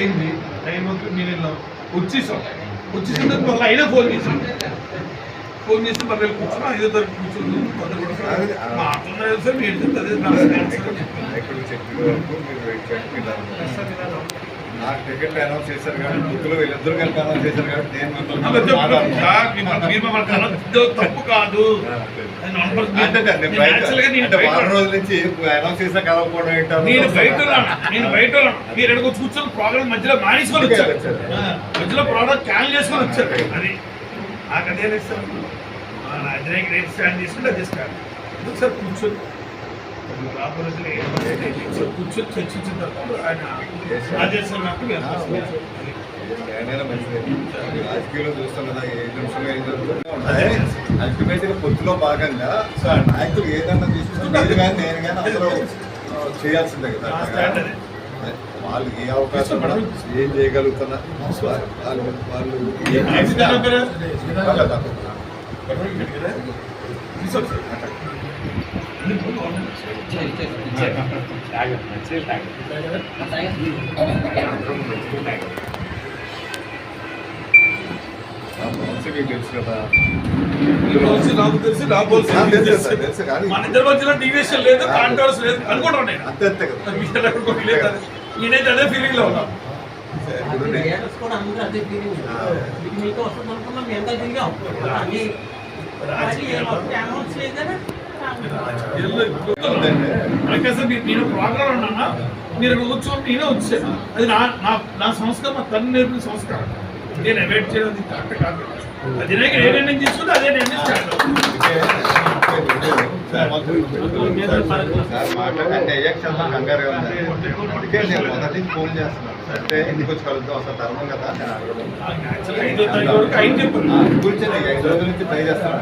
అయింది. టైం నేను వెళ్ళాం వచ్చేసాం. వచ్చేసిన తర్వాత అయినా ఫోన్ చేసాం ఫోన్ చేసి మరి వెళ్ళి కూర్చున్నా. ఐదో తరగతి కూర్చుంది. మాట్లాడినా సార్ మీరు చెప్తే అదే నాకు టికెట్ అనౌన్స్ చేశారు కానీ బుక్లో వీళ్ళిద్దరు కలిపి అనౌన్స్ చేశారు కాబట్టి నేను. సార్, తప్పు కాదు. వారం రోజుల నుంచి అనౌన్స్ చేసినా కలవకపోవడం ఏంటో నేను బయట. నేను. మీరు ఎక్కడికి వచ్చి కూర్చొని ప్రోగ్రామ్ మధ్యలో మానేసుకొని వచ్చారు. ఆ, మధ్యలో ప్రోగ్రామ్ క్యాన్ చేసుకొని వచ్చారు. అది నాకు అదే ఇస్తాను అజయకి రేట్ స్టాండ్ తీసుకుంటే అదే స్టాండ్ ఒకసారి కూర్చొని? రాబోయే రోజుల్లో కూర్చొని చర్చించిన తర్వాత ఆయన నాకు ఏదైనా చూస్తున్నదా ఏ నిమిషంలో ఏం అల్టిమేట్గా పొత్తులో భాగంగా సో ఆ నాయకులు ఏదన్నా తీసుకుంటే కానీ నేను కానీ అందరూ చేయాల్సిందే కదా వాళ్ళు ఏ అవకాశం ఏం చేయగలుగుతున్నా వాళ్ళు వాళ్ళు ఏం నాకు తెలిసి నాకు తెలిసి నాకు మీకు తెలుసు తెలిసి. సార్, తెలుసు కానీ మన ఇద్దరి మధ్యలో డివియేషన్ లేదు కాంట్రవర్స్ లేదు అనుకుంటాను నేను అంతే అంతే కదా మీ ఇద్దరు అనుకోని లేదు అది. నేనైతే అదే ఫీలింగ్ లో ఉన్నా ఇప్పుడు నేను- లీడర్స్ కూడా అందరూ అదే ఫీలింగ్ మీకు మీతో వస్తుంది అనుకున్నాం మీ ఎంత తిరిగాం కానీ కానీ ఏమవుతుంది అనౌన్స్ చేయగానే రాజకీయాల్లో మీరు- నేను ప్రోగ్రామ్ ఉన్నా మీరు కూర్చొని నేనే వచ్చాను అది నా నా నా సంస్కారం మా తల్లి నేర్పిన సంస్కారం నేను అవాయిడ్ చేయడం అది కరెక్ట్ కాదు అది ఏ నిర్ణయం తీసుకుంటే అదే నిర్ణయం మాట్లాడంటే కంగారుగా ఉంది అందుకే నేను మొదటి నుంచి ఫోన్ చేస్తున్నాను అంటే ఎందుకు వచ్చి కలుద్దాం అసలు ధర్మం కదా నేను ఐదు రోజుల నుంచి ట్రై చేస్తాను